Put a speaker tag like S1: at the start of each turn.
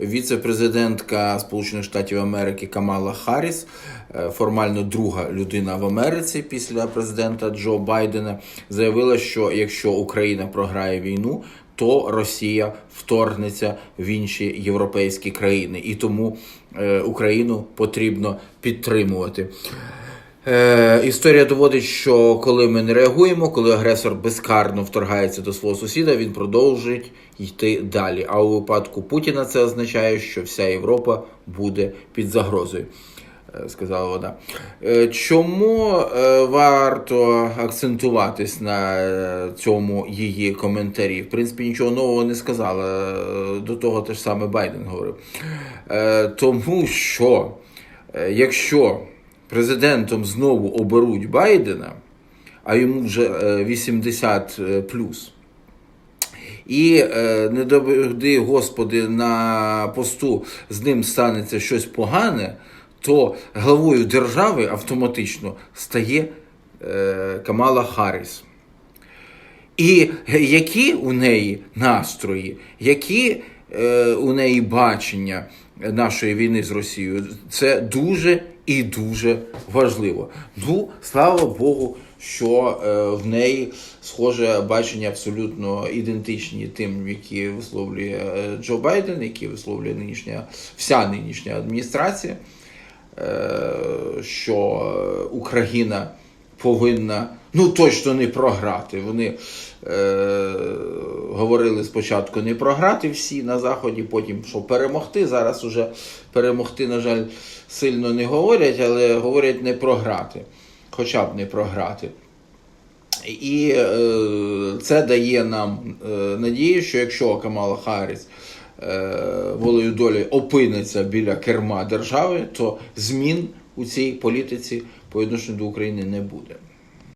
S1: віце-президентка Сполучених Штатів Америки Камала Харріс, е, формально друга людина в Америці після президента Джо Байдена, заявила, що якщо Україна програє війну, то Росія вторгнеться в інші європейські країни, і тому е, Україну потрібно підтримувати. Е, історія доводить, що коли ми не реагуємо, коли агресор безкарно вторгається до свого сусіда, він продовжить йти далі. А у випадку Путіна це означає, що вся Європа буде під загрозою. е, Сказала вона. Е, Чому е, варто акцентуватись на цьому її коментарі? В принципі, нічого нового не сказала. До того те ж саме Байден говорив. Тому що якщо президентом знову оберуть Байдена, а йому вже е, 80 плюс. І е, не доведи, Господи, на посту з ним станеться щось погане, то главою держави автоматично стає е, Камала Харріс. І які у неї настрої, які е, у неї бачення нашої війни з Росією, це дуже і дуже важливо. Ну, слава Богу, що е, в неї схоже бачення абсолютно ідентичні тим, які висловлює е, Джо Байден, які висловлює нинішня вся нинішня адміністрація, е, що е, Україна повинна ну точно не програти. Вони е, говорили спочатку не програти всі на заході, потім що перемогти. Зараз уже перемогти, на жаль, сильно не говорять, але говорять не програти, хоча б не програти. І е, це дає нам е, надію, що якщо Камала Харріс е, волею долі опиниться біля керма держави, то змін у цій політиці по відношенню до України не буде.